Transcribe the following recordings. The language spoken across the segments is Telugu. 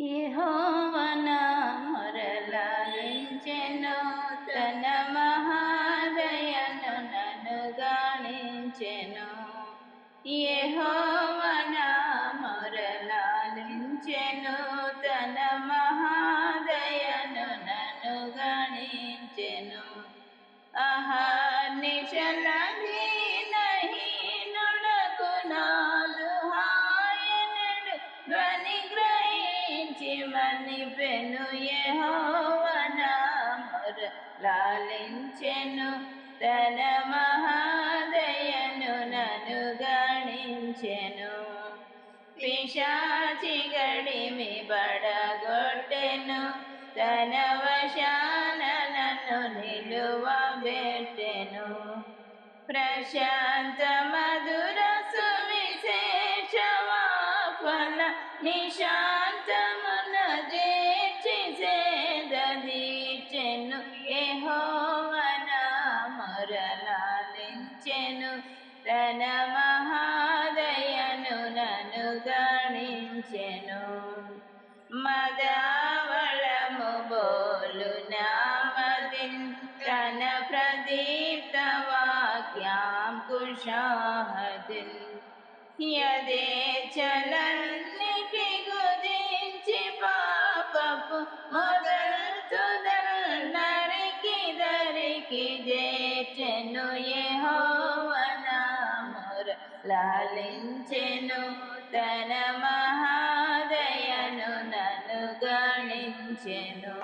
యహోవన మొరలాయించెను తన మహాదయను నన్ను గాణించెను యహోవన మొరలాలించెను తన మహాదయను నన్ను గణించెను అహా నిశలా గ్రహించి పెను యెహోవన లాలించెను. తన మహాదయను నను గణించెను. పిశాచి గడిమి బడగొట్టెను. తన వశాన నన్ను నిలువబెట్టెను ప్రశాంత మధుర సువిశేషవాక్వల నిశా మొరలాలించెను తన మహాదయను నన్ను గణించెను మదావళము బోలు నామదిన్ తన ప్రదీప్త వాక్యాం కుషాహదిన్ యదే చలన్నిటి గురించి పాపపు మొదల్తుదల్ నరికి దరికి జేచెను యెహోవన మొర లాలించెను తన మహాదయను నను గణించెను.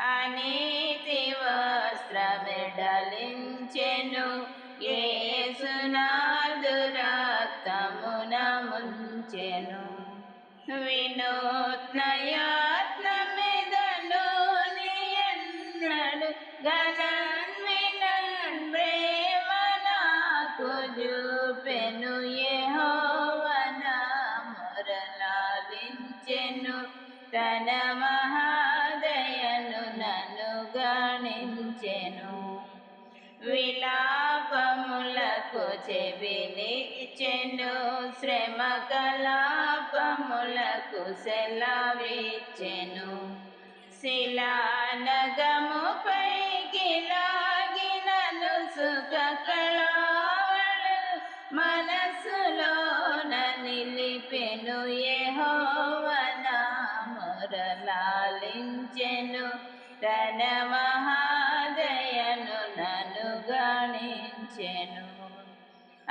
అనీతి వస్త్రమెడలించెను ఏసునాదు రక్తమున ముంచెను. వినూత్నయాత్నమిదను నియన్నడు గణన్వినన్ తన మహాదయను నన్ను గణించెను. విలాపములకు చెవినిచ్చెను శ్రమ కలాపములకు సెలవిచ్చెను. శిలానగము మొరలాలించెను తన మహాదయను నను గణించెను.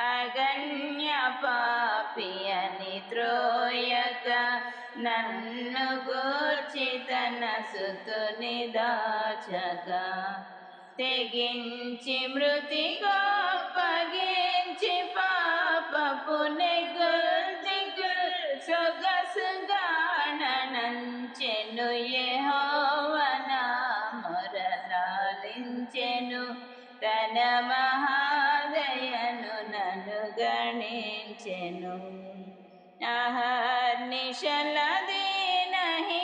అగణ్య పాపి అని త్రోయక నన్ను గూర్చి తన సుతుని దాచక తెగించి మృతి గొప్పగించి చెను. తన మహాదయను నన్ను గణించెను. అహర్నిశల దీనహీనుడగునాదు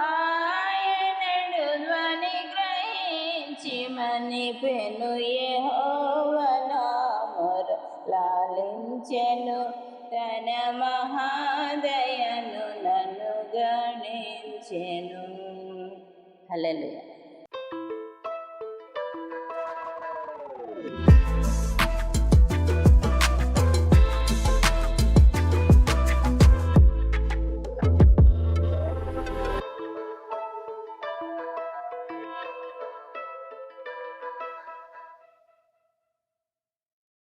ఆయనడు ధ్వని గ్రహించి మని పెను యెహోవన లాలించెను. తన మహాదయను నన్ను గణించెను. हल्लेलुया